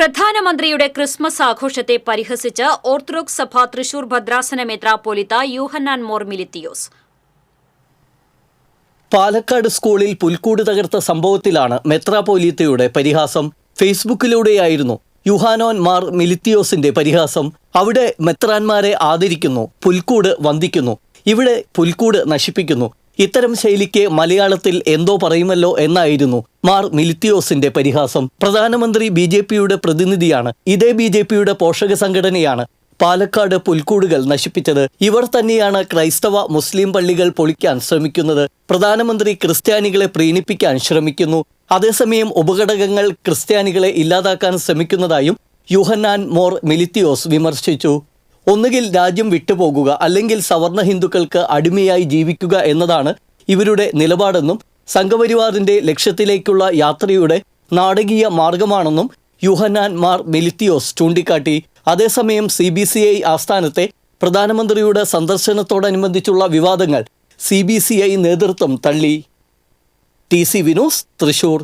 പ്രധാനമന്ത്രിയുടെ ക്രിസ്മസ് ആഘോഷത്തെ പരിഹസിച്ച് ഓർത്തഡോക്സ് സഭ തൃശൂർ ഭദ്രാസന മെത്രാപ്പോലിത്ത യൂഹന്നാൻ മോർ മിലിത്തിയോസ്. പാലക്കാട് സ്കൂളിൽ പുൽക്കൂട് തകർത്ത സംഭവത്തിലാണ് മെത്രാപോലീത്തയുടെ പരിഹാസം. ഫേസ്ബുക്കിലൂടെയായിരുന്നു യുഹാനോൻ മാർ മിലിത്തിയോസിന്റെ പരിഹാസം. അവിടെ മെത്രാന്മാരെ ആദരിക്കുന്നു പുൽക്കൂട് വന്ദിക്കുന്നു. ഇവിടെ പുൽക്കൂട് നശിപ്പിക്കുന്നു. ഇത്തരം ശൈലിക്ക് മലയാളത്തിൽ എന്തോ പറയുമല്ലോ എന്നായിരുന്നു മാർ മിലിത്തിയോസിന്റെ പരിഹാസം. പ്രധാനമന്ത്രി ബി ജെ പിയുടെ പ്രതിനിധിയാണ്. ഇതേ ബി ജെ പിയുടെ പോഷക സംഘടനയാണ് പാലക്കാട് പുൽക്കൂടുകൾ നശിപ്പിച്ചത്. ഇവർ തന്നെയാണ് ക്രൈസ്തവ മുസ്ലിം പള്ളികൾ പൊളിക്കാൻ ശ്രമിക്കുന്നത്. പ്രധാനമന്ത്രി ക്രിസ്ത്യാനികളെ പ്രീണിപ്പിക്കാൻ ശ്രമിക്കുന്നു. അതേസമയം ഉപഘടകങ്ങൾ ക്രിസ്ത്യാനികളെ ഇല്ലാതാക്കാൻ ശ്രമിക്കുന്നതായും യുഹന്നാൻ മോർ മിലിത്തിയോസ് വിമർശിച്ചു. ഒന്നുകിൽ രാജ്യം വിട്ടുപോകുക അല്ലെങ്കിൽ സവർണ ഹിന്ദുക്കൾക്ക് അടിമയായി ജീവിക്കുക എന്നതാണ് ഇവരുടെ നിലപാടെന്നും സംഘപരിവാറിന്റെ ലക്ഷ്യത്തിലേക്കുള്ള യാത്രയുടെ നാടകീയ മാർഗമാണെന്നും യുഹനാൻ മാർ മെലിത്തിയോസ് ചൂണ്ടിക്കാട്ടി. അതേസമയം സി ബി സി ഐ ആസ്ഥാനത്തെ പ്രധാനമന്ത്രിയുടെ സന്ദർശനത്തോടനുബന്ധിച്ചുള്ള വിവാദങ്ങൾ സി ബി സി ഐ നേതൃത്വം തള്ളി. T C Vinos Thrissur.